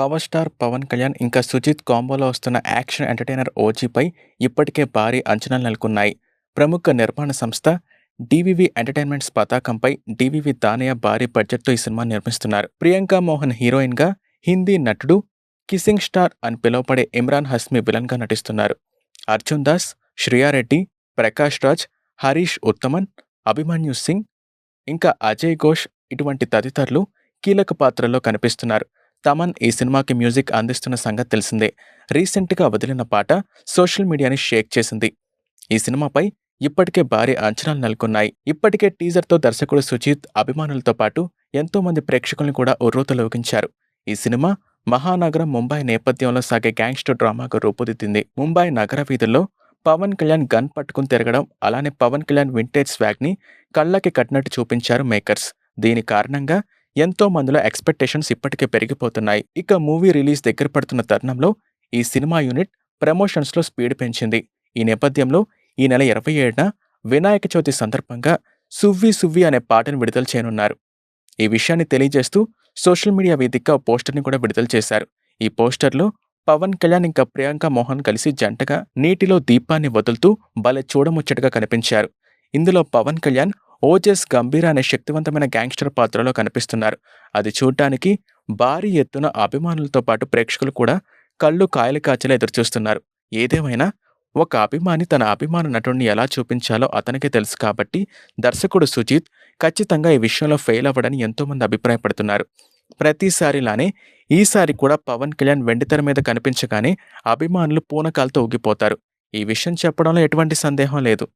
Power star Pawan Kalyan ఇంకా సుజిత్ కాంబోలో వస్తున్న action entertainer ఓజీపై ఇప్పటికే భారీ అంచనాలు నెలకొన్నాయి. ప్రముఖ నిర్మాణ సంస్థ డివివి ఎంటర్టైన్మెంట్స్ పతాకంపై డివివి దానయ్య భారీ బడ్జెట్తో ఈ సినిమా నిర్మిస్తున్నారు. ప్రియాంక మోహన్ హీరోయిన్గా హిందీ నటుడు కిసింగ్ స్టార్ అని పిలువబడే ఇమ్రాన్ హస్మి విలన్గా నటిస్తున్నారు. అర్జున్ దాస్ శ్రియారెడ్డి ప్రకాష్ రాజ్ హరీష్ ఉత్తమన్ అభిమన్యు సింగ్ ఇంకా అజయ్ ఘోష్ ఇటువంటి తదితరులు కీలక పాత్రల్లో కనిపిస్తున్నారు. తమన్ ఈ సినిమాకి మ్యూజిక్ అందిస్తున్న సంగతి తెలిసిందే. రీసెంట్గా వదిలిన పాట సోషల్ మీడియాని షేక్ చేసింది. ఈ సినిమాపై ఇప్పటికే భారీ అంచనాలు నెలకొన్నాయి. ఇప్పటికే టీజర్తో దర్శకుడు సుజీత్ అభిమానులతో పాటు ఎంతోమంది ప్రేక్షకుల్ని కూడా ఉర్రూతలోకించారు ఈ సినిమా మహానగరం ముంబై నేపథ్యంలో సాగే గ్యాంగ్స్టర్ డ్రామాకు రూపుదిద్దింది. ముంబై నగర వీధుల్లో పవన్ కళ్యాణ్ గన్ పట్టుకుని తిరగడం అలానే పవన్ కళ్యాణ్ వింటేజ్ స్వాగ్ని కళ్ళకి కట్టినట్టు చూపించారు మేకర్స్. దీని కారణంగా ఎంతో మందిలో ఎక్స్పెక్టేషన్స్ ఇప్పటికే పెరిగిపోతున్నాయి. ఇక మూవీ రిలీజ్ దగ్గర పడుతున్న తరుణంలో ఈ సినిమా యూనిట్ ప్రమోషన్స్లో స్పీడ్ పెంచింది. ఈ నేపథ్యంలో ఈ నెల ఇరవై ఏడున వినాయక చవితి సందర్భంగా సువ్వి సువ్వి అనే పాటను విడుదల చేయనున్నారు. ఈ విషయాన్ని తెలియజేస్తూ సోషల్ మీడియా వేదికగా ఓ పోస్టర్ని కూడా విడుదల చేశారు. ఈ పోస్టర్లో పవన్ కళ్యాణ్ ఇంకా ప్రియాంక మోహన్ కలిసి జంటగా నీటిలో దీపాన్ని వదులుతూ భలే చూడముచ్చటగా కనిపించారు. ఇందులో పవన్ కళ్యాణ్ ఓజెస్ గంభీర అనే శక్తివంతమైన గ్యాంగ్స్టర్ పాత్రలో కనిపిస్తున్నారు. అది చూడటానికి భారీ ఎత్తున అభిమానులతో పాటు ప్రేక్షకులు కూడా కళ్ళు కాయలు కాచేలా ఎదురుచూస్తున్నారు. ఏదేమైనా ఒక అభిమాని తన అభిమాన నటుడిని ఎలా చూపించాలో అతనికే తెలుసు కాబట్టి దర్శకుడు సుజిత్ ఖచ్చితంగా ఈ విషయంలో ఫెయిల్ అవ్వడని ఎంతోమంది అభిప్రాయపడుతున్నారు. ప్రతిసారిలానే ఈసారి కూడా పవన్ కళ్యాణ్ వెండితెర మీద కనిపించగానే అభిమానులు పూనకాలతో ఊగిపోతారు. ఈ విషయం చెప్పడంలో ఎటువంటి సందేహం లేదు.